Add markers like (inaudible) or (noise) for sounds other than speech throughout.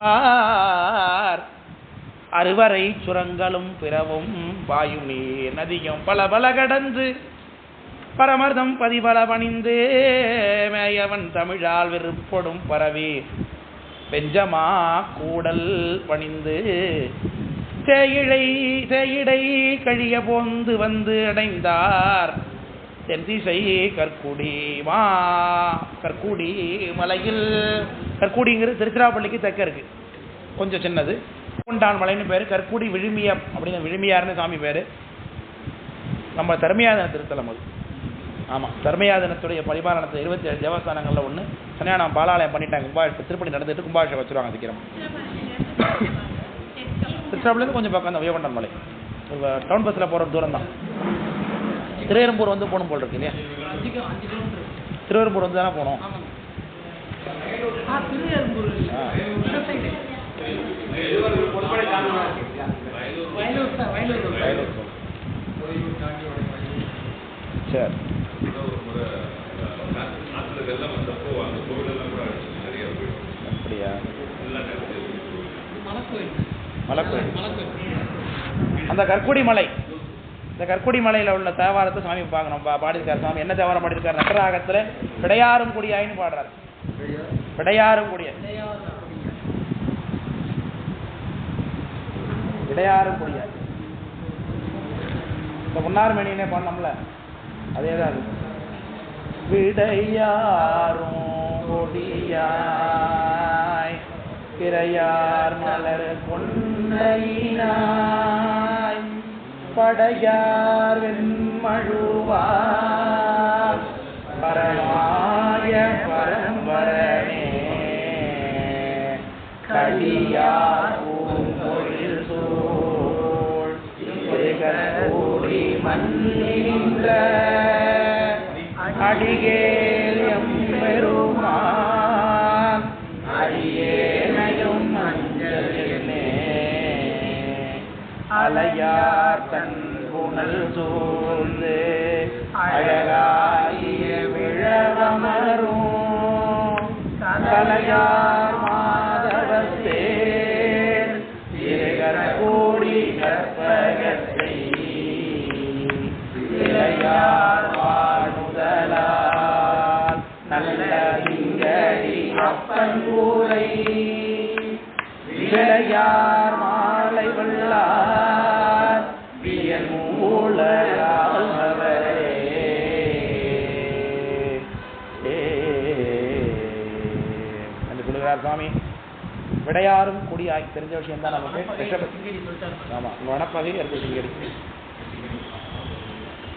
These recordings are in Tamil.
ஆர். அறுவரை சுரங்களும் பிறவும் வாயுமே நதியும் பல பல கடந்து பரமர்தம் பதிபல பணிந்து மேயவன் தமிழால் வெறுப்படும் பரவி பெஞ்சமா கூடல் பணிந்து தேயிழை தேயிடை கழிய போந்து வந்து அடைந்தார். தென்திசை கற்குடி மா கற்குடி மலையில். கற்குடிங்கிறது திருச்சிராப்பள்ளிக்கு தெற்க இருக்கு. கொஞ்சம் சின்னது. பூண்டான் மலைன்னு பேர் கற்குடி விழுமிய அப்படின்னு விழுமியார்னு சாமி பேர். நம்ம தர்மயாதன திருத்தலம் அது. ஆமாம் தர்மயாதனத்துடைய பரிபாலனத்தை இருபத்தி ஏழு தேவஸ்தானங்களில் ஒன்று சன்னியானம் பாலாலயம் பண்ணிட்டாங்க. கும்பாஷ் திருப்பணி நடந்துட்டு கும்பாஷம் வச்சுருவாங்க சீக்கிரம். திருச்சிராப்பள்ளிலேருந்து கொஞ்சம் பக்கம் தான் வியகொண்டான் மலை. டவுன் பஸ்ஸில் போகிற தூரம் தான். திருவெரும்பூர் வந்து போகணும் போல் இருக்கு இல்லையா? திருவெரும்பூர் வந்து தானே போகணும். சரி அப்படியா? மலைக்கோயில் அந்த கற்குடி மலை. இந்த கற்குடி மலையில உள்ள தேவாரத்தை சாமி பார்க்கணும். பா பாடியிருக்கார் சாமி. என்ன தேவாரம் பாடியிருக்கார்? நக்கராகத்துல விடையாரும் குடியாயின்னு பாடுறாரு. விடையாரும் குடிய. விடையாரும் குடியாய் இந்த முன்னார்மணியனே பண்ணோம்ல அதே தான் அது. விடையாரும் கொடியாய் பிறையார் மலர் கொண்டையினாய் படையார் வெண்மழுவார் பரமாய பரம்பரனே. கலியார் பூங்கொழில் சூழ். திருகூடி மன்னின்ற அடிகே அலையார் தன் புனல் சூழ்ந்து அழகாகிய விழவமரும். தலையார் மாதவத்தேர் திருகர கோடி கற்பகத்தை. இளையார் வாழ்முதலால் நல்ல திங்கடி அப்பன் கூரை. இளையார் விடையாரும் குடியாய். தெரிஞ்ச விஷயம் தான் நமக்கு. ரிஷப- ஆமா உங்க வனப்பகை இருக்கு சிங்கடி.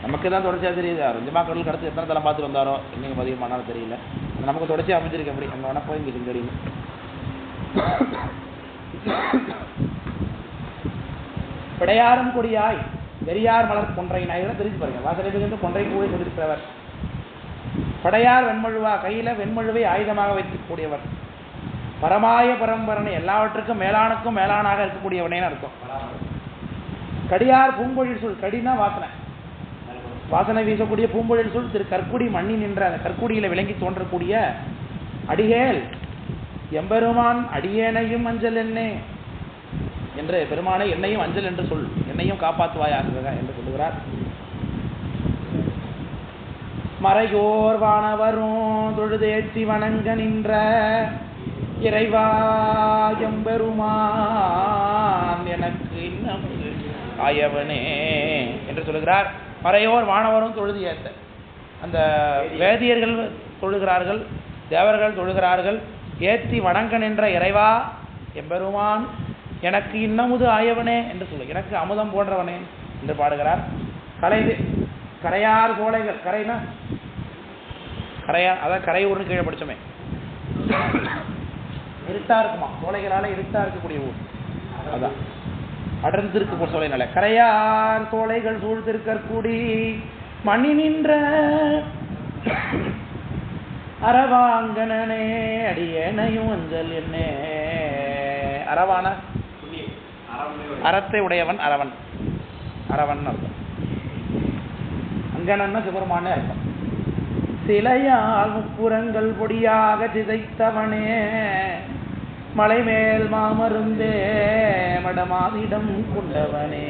நமக்கு தான் தொடர்ச்சியாக தெரியுது. ரஞ்சமா அடுத்து எத்தனை தரம் பார்த்து வந்தாரோ இன்னைக்கு பதிகமானாலும் தெரியல. நமக்கு தொடர்ச்சியாக அமைஞ்சிருக்கு அப்படி அங்கே வனப்பகை இங்கே சிங்கடின்னு. விடையாரும் கொடியாய். பெரியார் மலர் கொன்றை நாயகர் தெரிஞ்சு பாருங்க. வாசலை மிகுந்து கொன்றை பூவை சொல்லியிருக்கிறவர் படையார் வெண்மழுவா கையில வெண்மழுவை ஆயுதமாக வைக்கக்கூடியவர் பரமாய பரம்பரனை எல்லாவற்றுக்கும் மேலானுக்கும் மேலானாக இருக்கக்கூடியவனேன்னு அர்த்தம். கடியார் பூம்பொழில் சொல் கடினா வாசனை. வாசனை வீசக்கூடிய பூம்பொழில் சொல் திரு கற்குடி மண்ணி நின்ற அந்த கற்குடியில விளங்கி தோன்றக்கூடிய அடிகேல். எம்பெருமான் அடியேனையும் அஞ்சல் என்னே என்று பெருமானை என்னையும் அஞ்சல் என்று சொல் என்னையும் காப்பாற்றுவாயாக என்று சொல்லுகிறார். மறையோர் வானவரும் தொழுதேற்றி வணங்க நின்ற இறைவா பெருமான் எனக்கு இன்னும் ஆயவனே என்று சொல்லுகிறார். மறையோர் வானவரும் தொழுது ஏத்த. அந்த வேதியர்கள் தொழுகிறார்கள் தேவர்கள் தொழுகிறார்கள் ஏத்தி வணங்க நின்ற இறைவா எம்பெருமான் எனக்கு இன்னமுது ஆயவனே என்று சொல்லு. எனக்கு அமுதம் போன்றவனே என்று பாடுகிறார். கலை கரையார் கோலைகள் கரைனா? கரையார் அதான் கரையூர்னு கீழே படித்தோமே இருட்டா இருக்குமா? சோலைகளால இருட்டா இருக்கக்கூடிய ஊர். அதான். அடர்ந்திருக்கு சோலைனால கரையார் சோலைகள் சூழ்ந்திருக்கற்கூடி மணி நின்ற அரவாங்கனே அடியனையும் அஞ்சல் என்னே. அரவான அறத்தை உடையவன் அரவன். அரவன் அர்த்தம். அங்கனன்னா சிவருமானே அர்த்தம். சிலையால் முப்புறங்கள் பொடியாக சிதைத்தவனே. மலைமேல் மாமருந்தே மடமாதிடம் கொண்டவனே.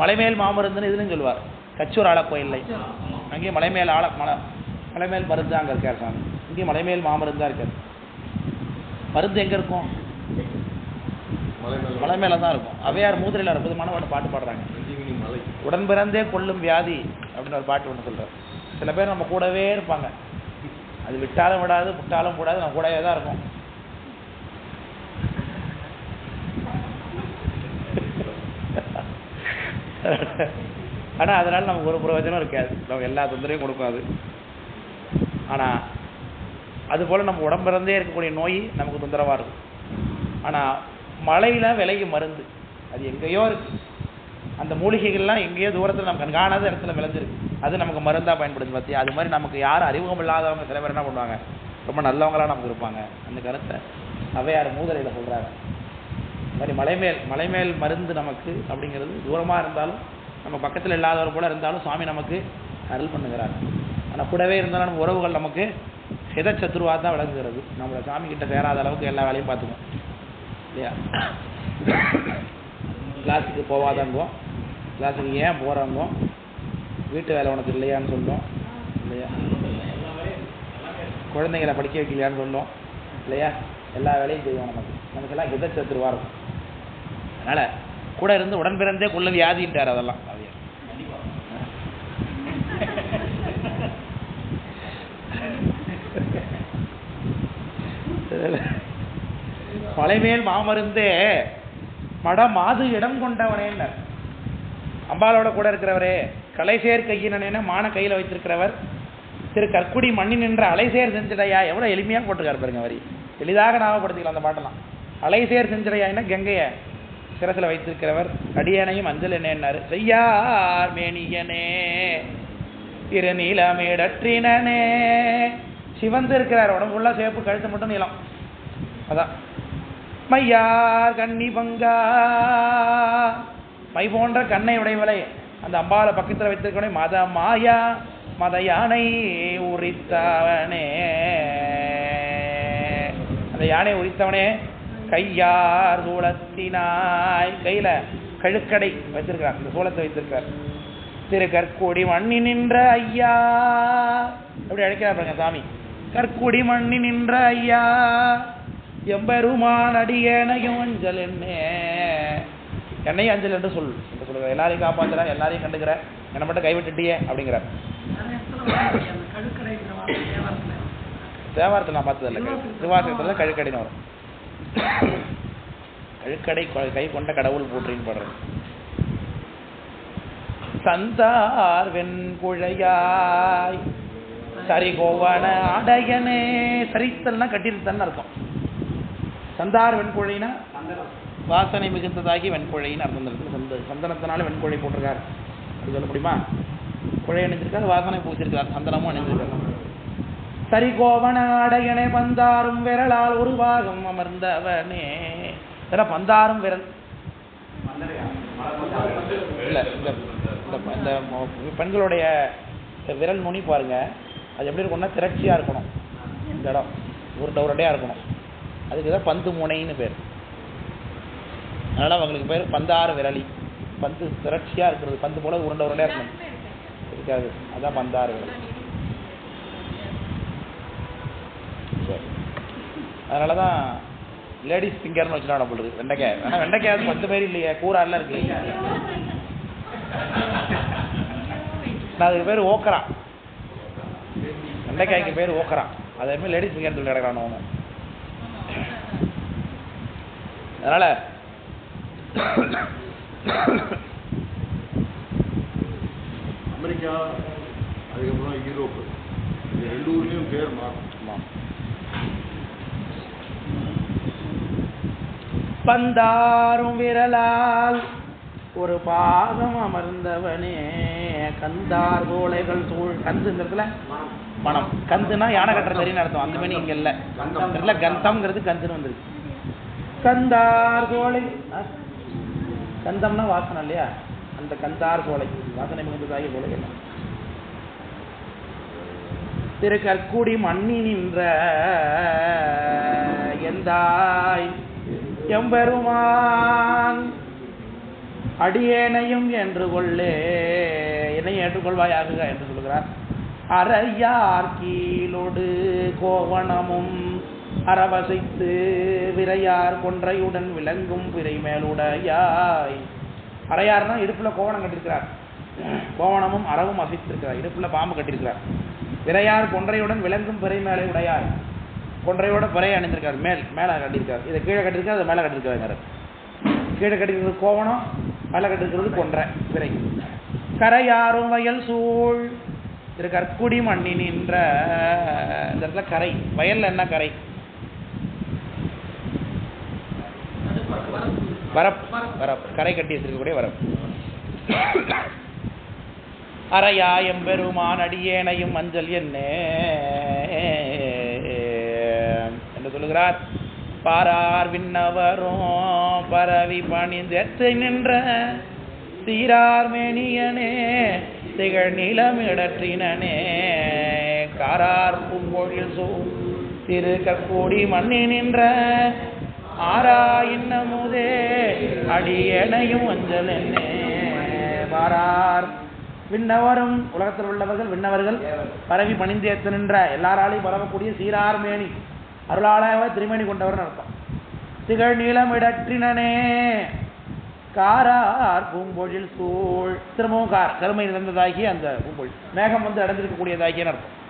மலைமேல் மாமருந்துன்னு இதுன்னு சொல்லுவார். கச்சூர் ஆள கோயில்லை அங்கேயும் மலைமேல் ஆள மலை மலைமேல் மருந்து அங்கே இருக்கார் சாமி. இங்கேயும் மலைமேல் மாமருந்தா இருக்கார். மருந்து எங்க இருக்கும்? மலை மேல தான் இருக்கும். அவையார் மூதுரையில் அற்புதமான ஒரு பாட்டு பாடுறாங்க. உடன் பிறந்தே கொல்லும் வியாதி அப்படின்னு ஒரு பாட்டு ஒன்று சொல்றாரு. சில பேர் நம்ம கூடவே இருப்பாங்க. அது விட்டாலும் விடாது விட்டாலும் கூடாது நம்ம கூடவே தான் இருக்கும். ஆனால் அதனால் நமக்கு ஒரு பிரயோஜனம் இருக்காது. நமக்கு எல்லா தொந்தரையும் கொடுக்கும் அது. ஆனால் அதுபோல் நம்ம உடம்பிறந்தே இருக்கக்கூடிய நோய் நமக்கு தொந்தரவாக இருக்கும். ஆனால் மழையில விலைக்கு மருந்து. அது எங்கேயோ இருக்குது அந்த மூலிகைகள்லாம் எங்கேயோ தூரத்தில் நமக்கு கண்காணாத இடத்துல விளைஞ்சிருக்கு. அது நமக்கு மருந்தாக பயன்படுது பார்த்தியா அது மாதிரி நமக்கு யாரும் அறிமுகம் இல்லாதவங்க சில பேர் என்ன பண்ணுவாங்க? ரொம்ப நல்லவங்களா நமக்கு இருப்பாங்க. அந்த கருத்தை அவையார் மூதலையில் சொல்றாங்க. மாதிரி மலைமேல் மலைமேல் மருந்து நமக்கு அப்படிங்கிறது தூரமாக இருந்தாலும் நம்ம பக்கத்தில் இல்லாதவர் போல இருந்தாலும் சுவாமி நமக்கு அருள் பண்ணுகிறார். ஆனால் கூடவே இருந்தாலும் நம்ம உறவுகள் நமக்கு ஹித சத்ருவா தான் விளங்குகிறது. நம்மளோட சாமி கிட்ட சேராத அளவுக்கு எல்லா வேலையும் பார்த்துக்குவோம் இல்லையா? கிளாஸுக்கு போகாதங்கோ கிளாஸுக்கு ஏன் போகிறாங்கோ வீட்டு வேலை உனக்கு இல்லையான்னு சொல்லும். இல்லையா? குழந்தைங்களை படிக்க வைக்கலையான்னு சொல்லும். இல்லையா? எல்லா வேலையும் செய்வோம் நமக்கு. நமக்கெல்லாம் ஹித சத்ருவா இருக்கும். அதனால கூட இருந்து உடன் பிறந்தே கொள்ள வியாதின்ட்டார் அதெல்லாம். அவையார். மலைமேல் மாமருந்தே மட மாது இடம் கொண்டவனேன்னர். அம்பாலோட கூட இருக்கிறவரே கலைசேர் கையினேன மான கையில வைத்திருக்கிறவர் திரு கற்குடி மண்ணி நின்ற அலைசேர் செஞ்சிடையா? எவ்வளவு எளிமையா போட்டிருக்காரு பாருங்க வரி. எளிதாக ஞாபகப்படுத்திக்கலாம் அந்த பாட்டெல்லாம். அலைசேர் செஞ்சடையான்னா கங்கையை சிரசில் வைத்திருக்கிறவர் அடியனையும் அஞ்சல் என்னன்னாரு செய்யார் மேனியனே திருநீலமேடற்றினே சிவந்து இருக்கிறார் உடம்பு ஃபுல்லா சேப்பு கழுத்து மட்டும் நீளம். அதான். மையார் கண்ணி பங்கா. மை போன்ற கண்ணை உடையவளை அந்த அம்பால பக்கத்தில் வைத்திருக்கவனே மத மாயா மத யானை உரித்தவனே. அந்த யானை உரித்தவனே கையார் சூளத்தினாய். கையில கழுக்கடை வச்சிருக்கிறார் இந்த சூளத்தை வைத்திருக்கிறார். திரு கற்கொடி மண்ணி நின்ற ஐயா. அப்படி அழைக்கிறார் பாருங்க சாமி. கற்குடி மண்ணி நின்ற ஐயா. எம்பெருமான் அடியேனையும் அஞ்சல் என்னே என்னையும் அஞ்சல் என்று சொல் என்று சொல்லுங்க. எல்லாரையும் காப்பாத்துற எல்லாரையும் கண்டுக்கிற. என்னை மட்டும் கைவிட்டுட்டியே அப்படிங்கிறார். தேவாரத்தை நான் பார்த்ததில்ல திருவாசகத்தில் கழுக்கடைன்னு வரும். கழுக்கடை கை கொண்ட கடவுள் போற்றின்னு பாடுறது. சந்தார் வெண்குழையாய் சரிகோவன அடையனே. சரித்தல்னா கட்டிருத்தல்னு அர்த்தம். சந்தார் வெண்குழைனா வாசனை மிகுந்ததாகி வெண்குழைன்னு அர்த்தம் இருக்கு. சந்த சந்தனத்தினால வெண்குழை போட்டிருக்காரு. அப்படி சொல்ல முடியுமா? குழை அணிஞ்சிருக்காரு வாசனை பூசிருக்கார். சந்தனமும் அணிஞ்சிருக்காரு. தரிகோவனாடையனை பந்தாரும் விரலால் ஒரு பாகம் அமர்ந்தவனே. இதெல்லாம் பந்தாரும் விரல். இல்லை இந்த இந்த- பெண்களுடைய விரல் நுனி பாருங்க. அது எப்படி இருக்கும்னா திரட்சியாக இருக்கணும். இந்த இடம் உருண்டை உருண்டையா இருக்கணும். அதுக்கு தான் பந்து முனைன்னு பேர். அதனால் அவங்களுக்கு பேர் பந்தாறு விரலி. பந்து திரட்சியா இருக்கிறது. பந்து போல உருண்டை உருண்டையாக இருக்கணும். இருக்காது. அதான் பந்தாறு விரல். அதனால தான் லேடிஸ் ஃபிங்கர்னு வச்சுட்டாங்க போல வெண்டைக்காய். ஆனால் வெண்டைக்காய் அது பத்து பேர் இல்லையே கூறாலாம் இருக்கு. நான் அதுக்கு பேர் ஓக்கரா. வெண்டைக்காய்க்கு பேர் ஓக்கரா. அதே மாதிரி லேடிஸ் ஃபிங்கர் சொல்லி கிடக்கிறான் அவனு அதனால அமெரிக்கா அதுக்கப்புறம் யூரோப்பு இது ரெண்டு ஊர்லேயும் பேர் மாறும். ஆமா. பந்தாரும் விரலால் ஒரு பாதம் அமர்ந்தவனே. கந்தார் கோளைகள் சூழ் கந்துங்கிறதுல மனம் கந்துனா யானை கட்டுற தெரியும் அர்த்தம். அந்த மாதிரி இங்க இல்ல. கந்தம். இல்ல கந்தம்ங்கிறது கந்துன்னு வந்துருக்கு. கந்தார் கோளை கந்தம்னா வாசனை இல்லையா? அந்த கந்தார் கோளை வாசனை மிகுந்ததாகிய கோளை திரு கற்குடி மண்ணி நின்ற எந்தாய் எம்பெருமான் அடியேனையும் என்று கொள்ளே. என்னை ஏற்றுக்கொள்வாயாக என்று சொல்கிறார் அறையார் கீழோடு கோவணமும் அறவசைத்து விரையார் கொன்றையுடன் விளங்கும் விரை மேலுடையாய். அறையார்னா இடுப்புல கோவணம் கட்டியிருக்கிறார் கோவணமும் அரவும் அசைத்திருக்கிறார். இடுப்புல பாம்பு கட்டியிருக்கிறார் விரையார் கொன்றையுடன் விளங்கும் பிறை மேலே உடையாய் கொன்றையோட பிறையை அணிந்திருக்கார். மேல் மேலே கட்டியிருக்காரு. இதை கீழே கட்டியிருக்காரு அதை மேலே கட்டியிருக்காரு கீழே கட்டியிருக்கிறது கோவணம் மேலே கட்டியிருக்கிறது கொன்றை விரை. கரையாரும் வயல் சூழ். திரு கற்குடி மண்ணி நின்ற இந்த இடத்துல கரை. வயல்ல என்ன கரை? வரப் வரப் கரை கட்டி வச்சிருக்கக்கூடிய வரப் அறையாயம் பெருமான் அடியேனையும் மஞ்சள் என்ன? சொல்லுகிறார். பாரார் விண்ணவரும் பரவி பணிந்தெத்து நின்ற சீரார் மேனியனே திகழ் நிலமிடற்றினனே காரார் பூங்கோழில் சூ திரு கற்கூடி மண்ணி நின்ற ஆரா இன்னமுதே அடியேனையும் அஞ்சல் என்னே. பாரார் விண்ணவரும் உலகத்தில் உள்ளவர்கள் விண்ணவர்கள் பரவி பணிந்தேத்து நின்ற எல்லாராலையும் பரவக்கூடிய சீரார் மேனி. அருளாளாக திருமணி கொண்டவர்னு அர்த்தம். திகழ் நீளம் இடற்றினனே. காரார் பூம்பொழில் சூழ். திரும்பவும் கார் கருமை நிறைந்ததாகி அந்த பூம்பொழில். மேகம் வந்து அடைந்திருக்கக்கூடியதாகிய அர்த்தம்.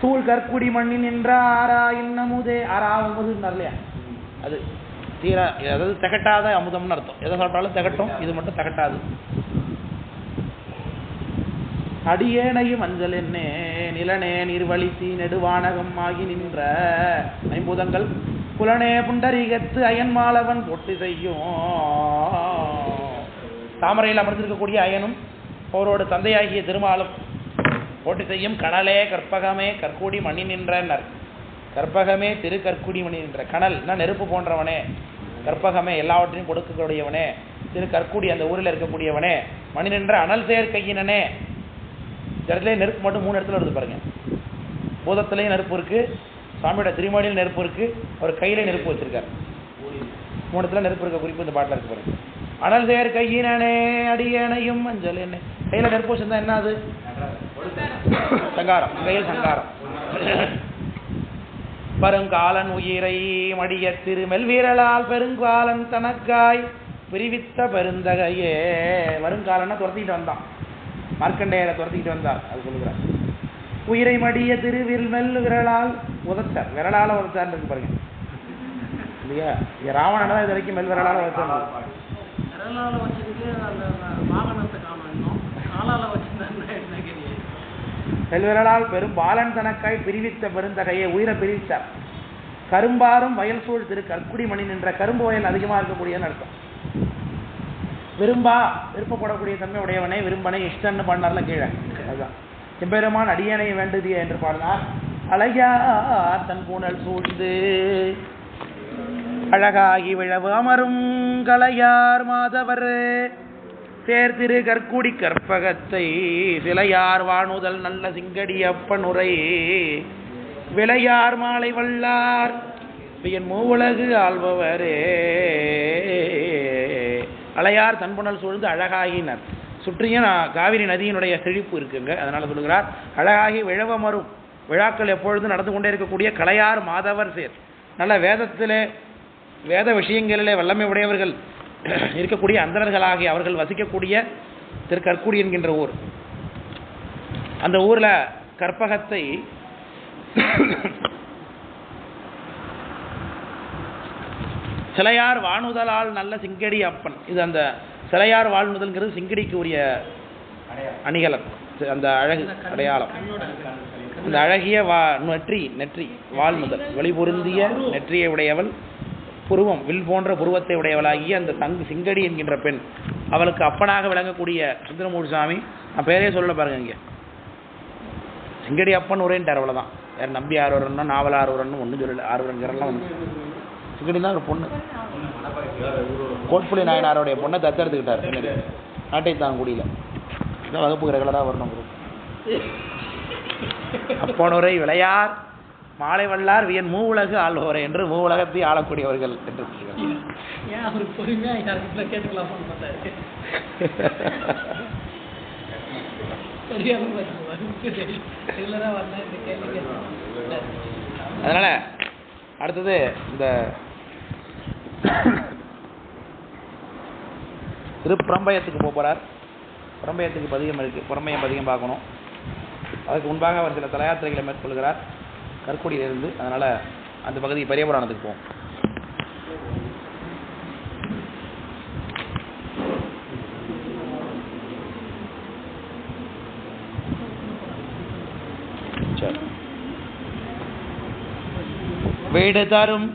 சூழ் கற்குடி மண்ணில் நின்ற ஆரா இன்னமுதே. ஆறா ஒன்பதுன்னு இல்லையா? அது தீரா அதாவது திகட்டாத அமுதம்னு அர்த்தம். எதை சாப்பிட்டாலும் திகட்டும் இது மட்டும் திகட்டாது. அடியேனையும் அஞ்சல் என்னே நிலனே நீர்வழித்தி நெடுவானகம் ஆகி நின்ற. ஐம்பூதங்கள் புலனே புண்டரீகத்து அயன்மாலவன் பொட்டு செய்யும். தாமரையில் அமர்ந்திருக்கக்கூடிய அயனும் அவரோட தந்தையாகிய திருமாலும் போட்டி செய்யும் கனலே கற்பகமே கற்கூடி மணி நின்றனர். கற்பகமே திரு கற்குடி மணி நின்ற. கனல்னா நெருப்பு போன்றவனே. கற்பகமே எல்லாவற்றையும் கொடுக்கக்கூடியவனே. திரு கற்குடி அந்த ஊரில் இருக்கக்கூடியவனே. மணி நின்ற அனல் சேர் இந்த இடத்துல நெருப்பு மட்டும் மூணு இடத்துல வருது பாருங்க. பூதத்துலேயும் நெருப்பு இருக்கு. சாமியோட திருமணியில் நெருப்பு இருக்கு. அவர் கையில நெருப்பு வச்சிருக்காரு. மூணு இடத்துல நெருப்பு இருக்க குறிப்பு இந்த பாட்டில் இருக்கு பாருங்க. அனல் சேர் கையினே அடியேனையும் மஞ்சள் என்ன. கையில நெருப்பு வச்சிருந்தா என்ன அது? சங்காரம். கையில் சங்காரம். பருங்காலன் உயிரை மடிய திருமெல் வீரலால் பெருங்காலன் தனக்காய் பிரிவித்த பெருந்தகையே. வருங்காலன்னா துரத்திட்டு வந்தான். மார்க்கண்டேயரை துரத்திக்கிட்டு வந்தார். அது சொல்லுகிறார். உயிரை மடிய திருவில்மெல் விரலால் உதத்தார் விரலால உதத்தார் இருக்கு பாருங்க. இல்லையா? இங்க ராவணன் தான் இது வரைக்கும் மெல் விரலால கேள்வி? செல்விரலால் பெரும் பாலன் தனக்காய் பிரிவித்த பெருந்தகையை உயிரை பிரிவித்தார். கரும்பாரும் வயல் சூழ் திரு கற்குடி மணி நின்ற கரும்பு வயல் அதிகமாக இருக்கக்கூடியன்னு அர்த்தம். விரும்பா விருப்பப்படக்கூடிய தன்மை உடையவனே விரும்பனை இஷ்டன்னு பண்ணார்ல கீழே. அதுதான். எம்பெருமான் அடியனை வேண்டுதிய என்று பாடினார் அழகா தன் பூனல் சூழ்ந்து அழகாகி விழவு அமரும் கலையார் மாதவர். சேர்திரு கற்குடி கற்பகத்தை சிலையார் வானுதல் நல்ல சிங்கடி அப்பனுரை. விளையார் மாலை வல்லார். என் மூவுலகு ஆள்பவரே. அலையார் தன்புணல் சூழ்ந்து அழகாகினர். சுற்றியும் காவிரி நதியினுடைய செழிப்பு இருக்குங்க. அதனால சொல்லுகிறார் அழகாகி விழவமரும். விழாக்கள் எப்பொழுதும் நடந்து கொண்டே இருக்கக்கூடிய கலையார் மாதவர் சேர். நல்ல வேதத்திலே வேத விஷயங்களிலே வல்லமை உடையவர்கள் (clears throat) இருக்கக்கூடிய அந்தணர்களாகிய அவர்கள் வசிக்கக்கூடிய திரு கற்குடி என்கின்ற ஊர். அந்த ஊர்ல கற்பகத்தை சிலையார் வானுதலால் நல்ல சிங்கடி அப்பன். இது அந்த சிலையார் வாழ்நுதல்ங்கிறது சிங்கடிக்கு உரிய அணிகலன். அந்த அழகு அடையாளம். அந்த அழகிய வா நெற்றி நெற்றி வாழ்முதல் வெளிபொருந்திய நெற்றியை உடையவள் புருவம் வில் போன்ற புருவத்தை உடையவளாகிய அந்த தங்கு சிங்கடி என்கின்ற பெண். அவளுக்கு அப்பனாக விளங்கக்கூடிய சுந்தரமூர் சாமி நான் பேரே சொல்ல பாருங்க இங்க. சிங்கடி அப்பன் உரைன்ட்டார் அவ்வளவுதான். வேற நம்பி ஆறுவரனும் நாவல் ஆறுவரனும் ஒன்றும் சொல்லல. ஆறுவரங்கிறலாம் ஒன்று சிங்கடி தான் ஒரு பொண்ணு. கோட்புலி நாயனாருடைய பொண்ணை தத்தெடுத்துக்கிட்டார். பின்னாடி நாட்டை தான் குடியில். இதான் வகுப்பு ரெகுலராக வரணும் குரு அப்பனுரை விளையார் மாலை வல்லார் வியன் மூவுலகு ஆள்வோரை என்று மூவுலகத்தை ஆளக்கூடியவர்கள் என்று அதனால அடுத்தது இந்த திரு புறம்பயத்துக்கு போகிறார் புறம்பயத்துக்கு பதிகம் இருக்குது புறம்பயம் பதிகம் பார்க்கணும். அதுக்கு முன்பாக அவர் சில தலையாத்திரைகளை மேற்கொள்கிறார். கற்குடியிலிருந்து. அதனால அந்த பகுதி பெரிய புராணத்துக்கு போவோம். வீடு தரும்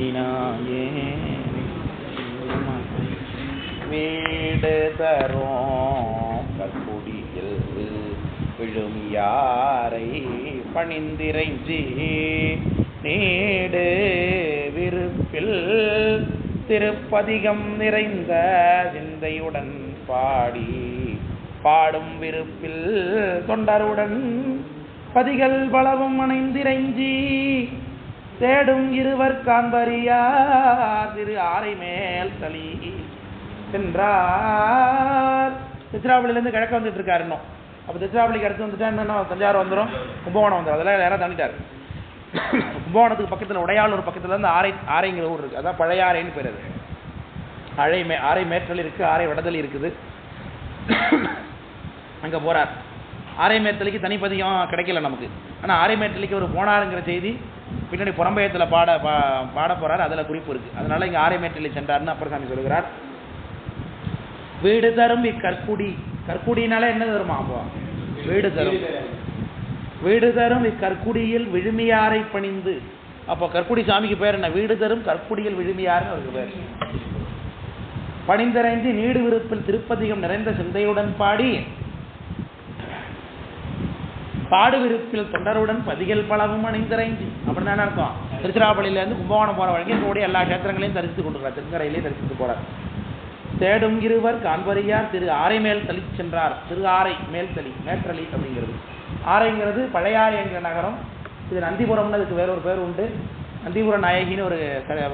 நடினாயே வீடு தரும். கற்குடியில் விழும் யாரை பணிந்திரைஞ்சி நீடு விருப்பில் திருப்பதிகம் நிறைந்த சிந்தையுடன் பாடி. பாடும் விருப்பில் தொண்டருடன் பதிகள் பலவும் அணைந்திரைஞ்சி தேடும் இருவர் காண்பறியா? திரு ஆரை மேல் தளி சென்றார். திருச்சிராப்பள்ளியிலேருந்து கிழக்க வந்துட்டு இருக்காரு இன்னும். அப்போ திருச்சிராப்பள்ளிக்கு அடுத்து வந்துட்டா என்னன்னா தஞ்சாவூர் வந்துடும் கும்பகோணம் வந்துடும் அதெல்லாம் யாராவது தாண்டிட்டார் கும்பகோணத்துக்கு பக்கத்தில் உடையாளூர் பக்கத்தில் இருந்து ஆரை ஆரைங்கிற ஊர் இருக்குது அதான் பழையாறைன்னு பேர் அது. அழை மே ஆரை மேற்றல் இருக்குது ஆரை வடதல் இருக்குது. அங்கே போகிறார் ஆரை மேற்றலிக்கு தனிப்பதிகம் கிடைக்கல நமக்கு. ஆனால் ஆரை மேற்றலிக்கு ஒரு போனாருங்கிற செய்தி பின்னாடி புறம்பயத்தில் பாட பா பாட போகிறார் அதில் குறிப்பு இருக்குது அதனால் இங்கே ஆரை சென்றார்னு அப்பரசாமி சொல்கிறார் வீடு தரும் இக்கற்குடி. கற்குடினால என்ன தருமா அப்போ? வீடு தரும். வீடு தரும் இக்கற்குடியில் விழுமியாரை பணிந்து. அப்போ கற்குடி சாமிக்கு பேர் என்ன? வீடு தரும் கற்குடியில் விழுமியார்னு அவருக்கு பேர். பணிந்தரைந்து நீடு விருப்பில் திருப்பதிகம் நிறைந்த சிந்தையுடன் பாடி பாடுவிருப்பில் தொண்டருடன் பதிகள் பலவும் அணிந்தரைஞ்சி அப்படின்னு என்ன அர்த்தம்? திருச்சிராப்பள்ளியிலேருந்து கும்பகோணம் போகிற வரைக்கும் இருக்கக்கூடிய எல்லா கஷேத்திரங்களையும் தரிசித்து கொண்டிருக்கிறார். திருக்கரையிலேயே தரிசித்து போகிறார் தேடும் இருவர் காண்பறியார் திரு ஆரை மேல் தளி சென்றார். திரு ஆரை மேல் தளி மேற்றளி அப்படிங்கிறது. ஆரைங்கிறது பழையாறை என்கிற நகரம். இது நந்திபுரம்னு அதுக்கு வேற ஒரு பேர் உண்டு. நந்திபுர நாயகின்னு ஒரு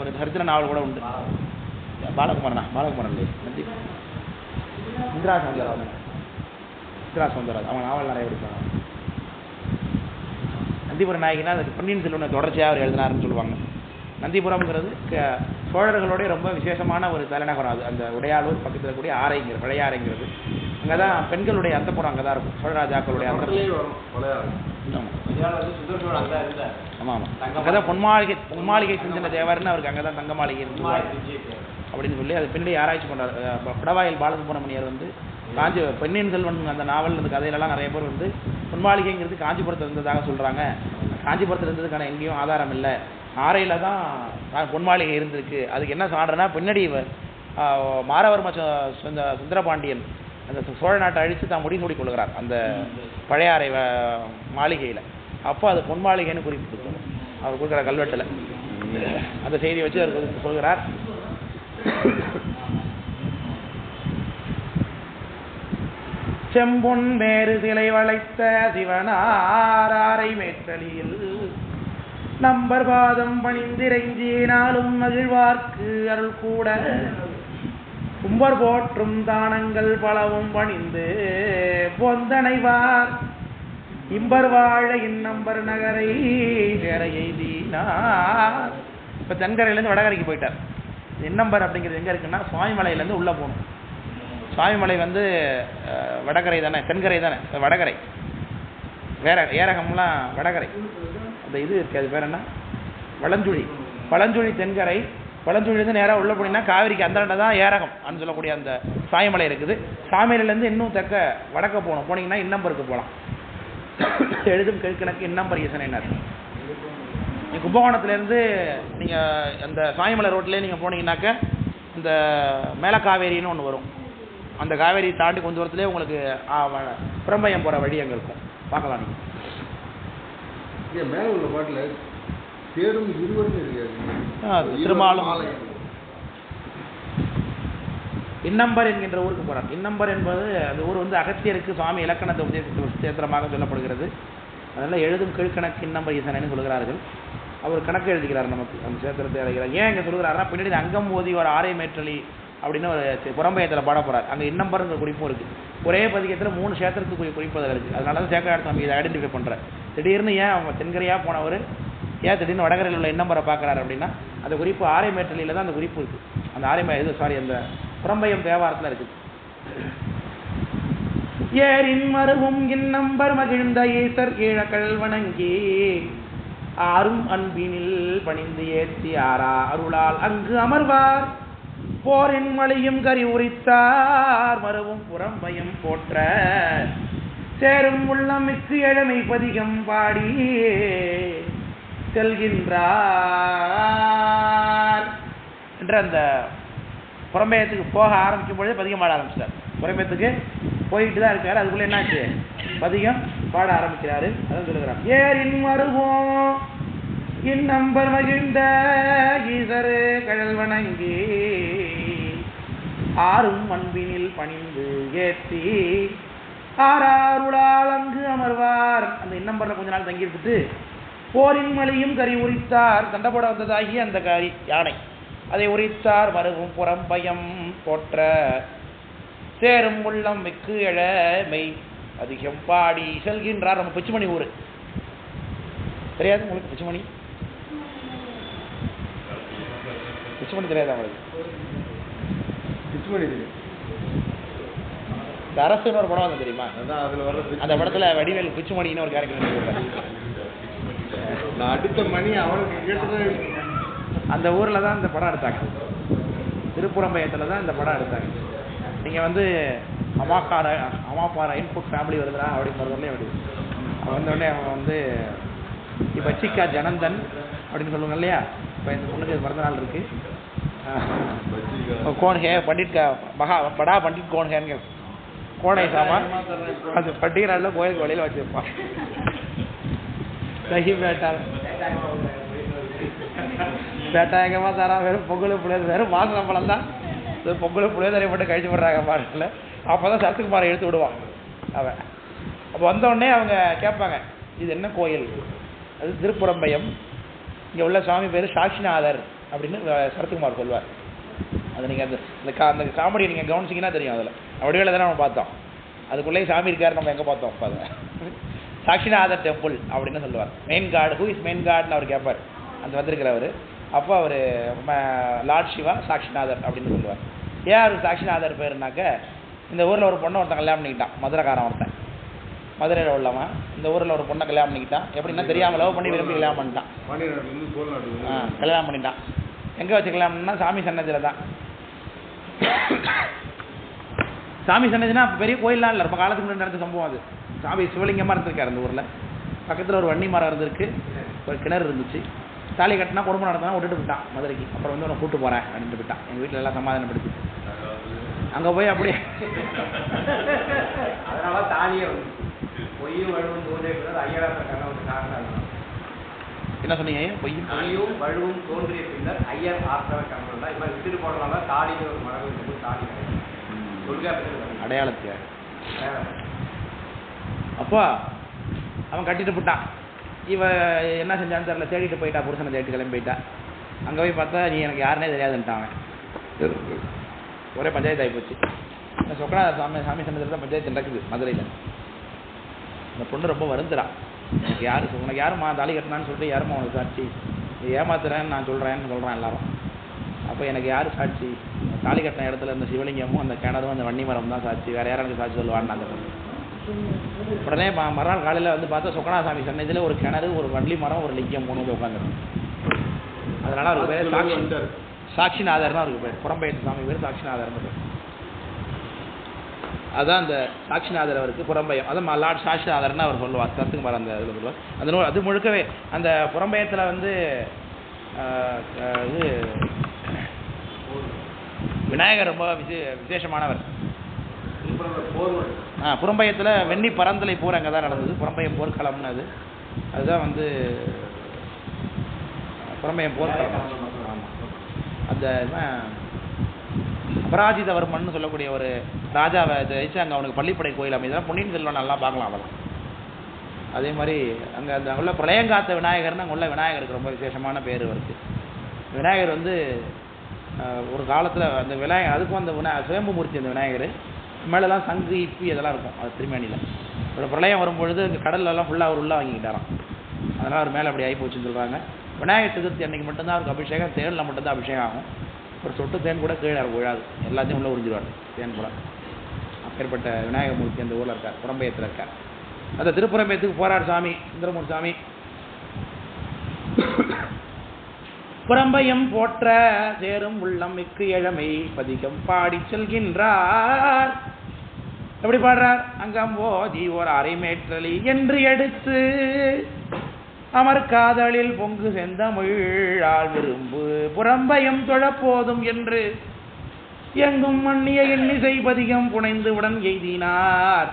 ஒரு சரித்திர நாவல் கூட உண்டு. பாலகுமாரனா? பாலகுமாரன் இல்லையே. நந்தி. இந்திரா சௌந்தரராஜன் இந்திரா சௌந்தரராஜன் அவன் நாவல் நிறைய படிப்பாங்க நந்திபுர நாயகினா அதுக்கு பொன்னியின் செல்வனை தொடர்ச்சியாக அவர் எழுதினாருன்னு சொல்லுவாங்க. நந்திபுரம்ங்கிறது சோழர்களுடைய ரொம்ப விசேஷமான ஒரு தலைநகரம் அது. அந்த உடையாளூர் பக்கத்தில் இருக்கக்கூடிய ஆரைங்கிற பழையாறைங்கிறது அங்கே தான் பெண்களுடைய அந்தப்புறம் அங்கே தான் இருக்கும் சோழராஜாக்களுடைய ஆமாம் ஆமாம் அங்கே தான் பொன்மாளிகை பொன்மாளிகை சிந்தன தேவர்னு அவருக்கு அங்கே தான் தங்க மாளிகை இருந்து அப்படின்னு சொல்லி அது பின்னாடி ஆராய்ச்சி பண்ணுறாரு பிடவாயில் பாலசுப்ரமணியர் வந்து காஞ்சி பெண்ணின் செல்வன் அந்த நாவல் அந்த கதையிலலாம் நிறைய பேர் வந்து பொன்மாளிகைங்கிறது காஞ்சிபுரத்தில் இருந்ததாக சொல்கிறாங்க காஞ்சிபுரத்தில் இருந்ததுக்கான எங்கேயும் ஆதாரம் இல்லை. ஆரையில் தான் பொன்மாளிகை இருந்திருக்கு. அதுக்கு என்ன சான்றுனா பின்னாடி மாரவர்ம சுந்த- சுந்தரபாண்டியன் அந்த சோழ நாட்டை அழித்து தான் முடிசூடி கொள்கிறார் அந்த பழையாறை மாளிகையில். அப்போ அது பொன்மாளிகைன்னு குறிப்பிட்டு அவர் கொடுக்குற கல்வெட்டில். அந்த செய்தியை வச்சு அவர் சொல்கிறார். செம்பொன் மேறு சிலை வளைத்த சிவனாரை மேற்றலியில். நம்பர் பாதம் பணிந்திரைஞ்சினாலும் மகிழ்வார்க்கு அருள் கூட கும்பர் போற்றும் தானங்கள் பலவும் பணிந்து பொந்தனைவார் இம்பர் வாழ இந்நம்பர் நகரை சேர எய்தினார் இப்போ தென்கரையிலேருந்து வடகரைக்கு போயிட்டார். இன்னம்பர் அப்படிங்கிறது எங்கே இருக்குன்னா சுவாமிமலையிலேருந்து உள்ளே போகணும். சுவாமிமலை வந்து வடகரை தானே தென்கரை தானே வடகரை. வேற ஏரகம்லாம் வடகரை. அந்த இது இருக்கு அது பேர் என்ன? வளஞ்சுழி. பழஞ்சுழி தென்கரை. பழஞ்சுழிலேருந்து நேராக உள்ள போனீங்கன்னா காவிரிக்கு அந்த தான் ஏரகம் அப்படின்னு சொல்லக்கூடிய அந்த சாயமலை இருக்குது. சாமியிலேருந்து இன்னும் தெற்க வடக்க போகணும். போனீங்கன்னா இன்னம்பருக்கு போகலாம். எழுதும் கெழுக்கணக்கு இன்னம்பர் ஈசனைனார் நீங்க கும்பகோணத்துலேருந்து நீங்கள் அந்த சாயமலை ரோட்லேயே நீங்கள் போனீங்கன்னாக்க இந்த மேலக்காவேரின்னு ஒன்று வரும். அந்த காவேரி தாண்டி கொஞ்சம் தூரத்துலேயே உங்களுக்கு புறம்பயம் போகிற வழி அங்கே இருக்கும். பார்க்கலாம் நீங்கள் மேல உள்ள பாட்டுல தேடும் இருக்காது திருமாலும். இன்னம்பர் என்கின்ற ஊருக்கு போறார் இன்னம்பர் என்பது அந்த ஊர் வந்து அகத்தியருக்கு சுவாமி இலக்கணத்தை உபதேசித்த சேத்திரமாக சொல்லப்படுகிறது. அதனால எழுதும் கீழ்கணக்கு இன்னம்பர் ஈசனன்னு சொல்கிறார்கள் அவர் கணக்கு எழுதுகிறார் நமக்கு. அந்த சேத்திரத்தை எழுதுகிறார். ஏன் இங்கே சொல்கிறாருன்னா பின்னாடி அங்கம் ஓதி ஒரு ஆரை மேற்றலி அப்படின்னு ஒரு புறம்பயத்தில் பாட போறார். அங்கே இன்னம்பருங்கிற குறிப்பும் இருக்கு. ஒரே பதிகத்தில் மூணு சேத்திரத்துக்கு அதில் இருக்குது அதனால தான் சேக்கராட சாமி இதை ஐடென்டிஃபை பண்றார். திடீர்னு ஏன் அவங்க தென்கரையாக போனவர் ஏன் திடீர்னு வடகரையில் உள்ள இன்னம்பரை பார்க்குறாரு அப்படின்னா அந்த குறிப்பு ஆரைமேற்றலியில் தான் அந்த குறிப்பு இருக்கு. அந்த ஆரைமே இது சாரி அந்த புறம்பயம் தேவாரத்தில் இருக்குது. ஏரின் மருவும் இன்னம்பர் மகிழ்ந்த ஈசர் கீழக்கள் வணங்கி ஆறும் அன்பினில் பணிந்து ஏத்தி ஆரா அருளால் அங்கு அமர்வார். போரின் மலையும் கரி உரித்தார் மருவும் புறம்பயம் போற்ற. சேரும் உள்ளமிக்கு எழமை பதிகம் பாடி செல்கின்றார். என்ற அந்த புறம்பயத்துக்கு போக ஆரம்பிக்கும் பொழுதே பதிகம் பாட ஆரம்பிச்சிட்டார். புறம்பயத்துக்கு போயிட்டு தான் இருக்காரு. அதுக்குள்ள என்னாச்சு? பதிகம் பாட ஆரம்பிக்கிறாரு. அதான் சொல்லுகிறார். ஏரின் மருவோம் இந்நம்பர் மகிழ்ந்த ஈசரு கழல் வணங்கி ஆறும் அன்பினில் பணிந்து ஏற்றி ஆறாருளால் அங்கு அமர்வார். அந்த இன்னம்பர்ல கொஞ்ச நாள் தங்கியிருந்துட்டு போரின் மலையும் கறி உரித்தார். தண்டப்பட வந்ததாகி அந்த கரி யானை அதை உரித்தார். மருவும் புறம் பயம் போற்ற சேரும் உள்ளம் மிக்கு எழ மெய் அதிகம் பாடி செல்கின்றார். நம்ம பிச்சுமணி ஊர். தெரியாது உங்களுக்கு பிச்சுமணி? பிச்சுமணி தெரியாதா உங்களுக்கு? பிச்சுமணி தெரியும். இந்த அரசுன்னு ஒரு படம் வந்து தெரியுமா? பிச்சு- அந்த படத்துல வடிவேல் பிச்சுமணின்னு ஒரு கேரக்டர் அடுத்த மணி அவனுக்கு அந்த ஊர்ல தான் இந்த படம் எடுத்தாங்க. திருப்புறம்பயத்துல தான் இந்த படம் எடுத்தாங்க. நீங்க வந்து அமாக்கார அமாப்பார இன்புட் ஃபேமிலி வருதுடா அப்படின்னு அவன் வந்த உடனே அவன் வந்து இப்போ சிக்கா ஜனந்தன் அப்படின்னு சொல்லுவாங்க இல்லையா? இப்போ இந்த பொண்ணுக்கு பிறந்த நாள் இருக்கு. கோன் ஹே பண்டிட் மகா படா பண்டிட் கோன் ஹேன்னு கோனை சாமா. அது பண்டிகை நாளில் கோயிலுக்கு வழியில் வச்சிருப்பான் சஹி பேட்டா பேட்டா எங்கம்மா தரா வெறும் பொங்கல் பிள்ளைகள் வெறும் மாசம் பழம் தான். பொங்கல் புளியோதரை மட்டும் கழிச்சு போடுறாங்க பாடல அப்போ தான் சரத்குமாரை எடுத்து விடுவான் அவன். அப்போ வந்தோடனே அவங்க கேட்பாங்க இது என்ன கோயில்? அது திருப்புறம்பயம். இங்கே உள்ள சுவாமி பேர் சாட்சிநாதர் அப்படின்னு சரத்குமார் சொல்வார். அது நீங்கள் அந்த கா அந்த காமெடி நீங்கள் கவனிச்சீங்கன்னா தெரியும் அதில். வடிவேல தானே நம்ம பார்த்தோம். அதுக்குள்ளேயே சாமி இருக்கார் நம்ம எங்கே பார்த்தோம்? அப்போ அதை. சாட்சிநாதர் டெம்பிள் அப்படின்னு சொல்லுவார். Main guard who is main கார்டுன்னு அவர் கேட்பார். அந்த வந்திருக்கிறவர் அப்போ அவர் லார்ட் சிவா சாட்சிநாதர் அப்படின்னு சொல்லுவார். ஏன் அவர் சாட்சிநாதர் பேருனாக்க இந்த ஊரில் ஒரு பொண்ணை ஒருத்தன் கல்யாணம் பண்ணிக்கிட்டான். மதுரக்காரன் ஒருத்தன். மதுரையில் உள்ளவன் இந்த ஊர்ல ஒரு பொண்ணை கல்யாணம் பண்ணிக்கிட்டான். எப்படின்னா தெரியாம லவ் பண்ணி விரும்பி கல்யாணம் பண்ணிட்டான். ஆ, கல்யாணம் பண்ணிட்டான். எங்க வச்சு கல்யாணம்னா சாமி சன்னதியில தான். சாமி சன்னதினா பெரிய கோயில்லாம் இல்லை. ரொம்ப காலத்துக்கு முன்னாடி நடந்த சம்பவம் அது. சாமி சிவலிங்கமா இருந்திருக்காரு அந்த ஊர்ல. பக்கத்துல ஒரு வன்னி மரம் இருந்திருக்கு. ஒரு கிணறு இருந்துச்சு. தாலி கட்டினா குடும்பம் நடத்தினா விட்டுட்டு போயிட்டான் மதுரைக்கு. அப்புறம் வந்து உன்னை கூட்டு போறேன் அப்படின்ட்டு போயிட்டான். எங்க வீட்டுல எல்லாம் சமாதானப்படுத்தி அங்க போய் அப்படியே அதனால தாலியே பொய்யும் வழுவும் தோன்றே பின்னர் ஐயராச கண்ணவன் காரணம் என்ன சொன்னீங்க பொய் பொய்யும் வழுவும் தோன்றிய பின்னர் ஐயர் ஆற்றவ கண்ணவன் தான் இப்போ விட்டுட்டு போனதுனால தாலின்னு ஒரு மரபு இருக்குது. கிடையாது. அப்போ அவன் கட்டிட்டு போட்டான். இவ என்ன செஞ்சான்னு தெரியல. தேடிட்டு போயிட்டா புருஷனை தேடிட்டு கிளம்பி போயிட்டா. அங்கே போய் பார்த்தா நீ எனக்கு யாருனே தெரியாதுன்ட்டான் அவன். ஒரே பஞ்சாயத்து ஆகி போச்சு சொக்கனா சாமி சாமி சன்னதியில் தான் பஞ்சாயத்து நடக்குது மதுரையில். இந்த பொண்ணு ரொம்ப வருந்துறான் எனக்கு யாரு உனக்கு யாரும்மா தாலி கட்டினான்னு சொல்லிட்டு யாரும்மா உனக்கு சாட்சி? நீ ஏமாத்துறேன்னு நான் சொல்கிறேன்னு சொல்கிறான் எல்லாரும். அப்போ எனக்கு யார் சாட்சி? தாலி கட்டின இடத்துல இந்த சிவலிங்கமும் அந்த கிணறும் அந்த வன்னி மரம் தான் சாட்சி. வேற யாரும் எனக்கு சாட்சி சொல்லுவான்னு அந்த பொண்ணு உடனே மறுநாள் காலையில் வந்து பார்த்தா சொக்கநாசாமி சன்னதியில் ஒரு கிணறு ஒரு வள்ளி மரம் ஒரு லிங்கம் மூணு வந்து உட்காந்துருக்கு அதனால அவருக்கு பேர் சாட்சி. சாட்சிநாதர்னு அவருக்கு பேர். புறம்பெயர்த்து சாமி பேர் சாட்சிநாதர்னு பேர். அதான் அந்த சாட்சிநாதர் அவருக்கு புறம்பயம். அதான் லார்ட் சாட்சிநாதர்னு அவர் சொல்லுவார். சத்துக்குமார் அந்த இதில் சொல்லுவார். அந்த நூல் அது முழுக்கவே அந்த புறம்பயத்தில் வந்து இது விநாயகர் ரொம்ப விசே விசேஷமானவர். ஆ புறம்பயத்தில் வெண்ணி பரந்தலை போர் அங்கே தான் நடந்தது. புறம்பயம் போர்க்களம்னு அது. அதுதான் வந்து புறம்பயம் போர்க்களம். ஆமாம் அந்த இவன் அபராஜிதவர்மன் சொல்லக்கூடிய ஒரு ராஜாவை ஜெயிச்சு அங்கே அவனுக்கு பள்ளிப்படை கோயில் அமைதான் பொன்னியின் செல்வன் நல்லா பார்க்கலாம் அவெல்லாம் அதே மாதிரி அங்கே அந்த உள்ள பிரளயங்காத்த விநாயகர்னு அங்கே உள்ள விநாயகருக்கு ரொம்ப விசேஷமான பேர் வருது விநாயகர் வந்து ஒரு காலத்தில் அந்த விநாயகர் அதுக்கும் அந்த விநாய சுயம்புமூர்த்தி அந்த விநாயகர். மேலெல்லாம் சங்கு இப்பி இதெல்லாம் இருக்கும் அது திருமேனியில் ஒரு பிரளயம் வரும்பொழுது அங்கே கடல்லலாம் ஃபுல்லாக அவர் உள்ளே வாங்கிக்கிட்டாராம். அதனால் அவர் மேலே அப்படி ஆகி போச்சுன்னு சொல்கிறாங்க விநாயகர் சதுர்த்தி அன்னைக்கு மட்டும்தான் அவருக்கு அபிஷேகம் தேரில் மட்டும்தான் அபிஷேகம் ஆகும். ஒரு சொட்டு தேன் கூட கீழே விழாது. எல்லாத்தையும் உள்ளே உறிஞ்சிடுவார் தேன் கூட. அப்பேற்பட்ட விநாயகமூர்த்தி அந்த ஊரில் இருக்கார் புறம்பயத்தில் இருக்கார். அந்த திருப்புறம்பயத்துக்கு போறார் சாமி சுந்தரமூர் சாமி. புறம்பயம் போற்ற சேரும் உள்ளம் மிக்கு இழமை பதிகம் பாடி செல்கின்றார். எப்படி பாடுறார்? அங்கம் அங்கம்போதி ஓர் அரைமேற்றலி என்று எடுத்து அமர் காதலில் பொங்கு செந்தமிழால் விரும்பு புறம்பயம் தொழப்போதும் என்று. எங்கும் மண்ணிய எண்ணிசை பதிகம் புனைந்து உடன் எய்தினார்.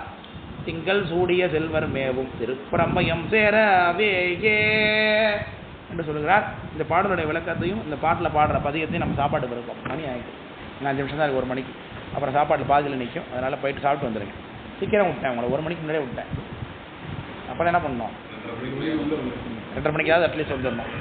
திங்கள் சூடிய செல்வர் மேவும் திருப்புறம்பயம் சேரவேயே என்று சொல்லுகிறார். இந்த பாடலுடைய விளக்கத்தையும் இந்த பாட்டில் பாடுற பதிகத்தையும் நம்ம சாப்பாடு பிறக்கும் மணி ஆகிட்டு இன்னும் அஞ்சு நிமிஷம் தான் ஒரு மணிக்கு. அப்புறம் சாப்பாடு பாதியில் நிற்கும் அதனால் போயிட்டு சாப்பிட்டு வந்துடுங்க சீக்கிரம் விட்டேன் உங்களை. ஒரு மணிக்கு முன்னாடியே விட்டேன். அப்புறம் என்ன பண்ணோம்? ரெண்டரை மணிக்காவது அட்லீஸ்ட் வந்துடணும்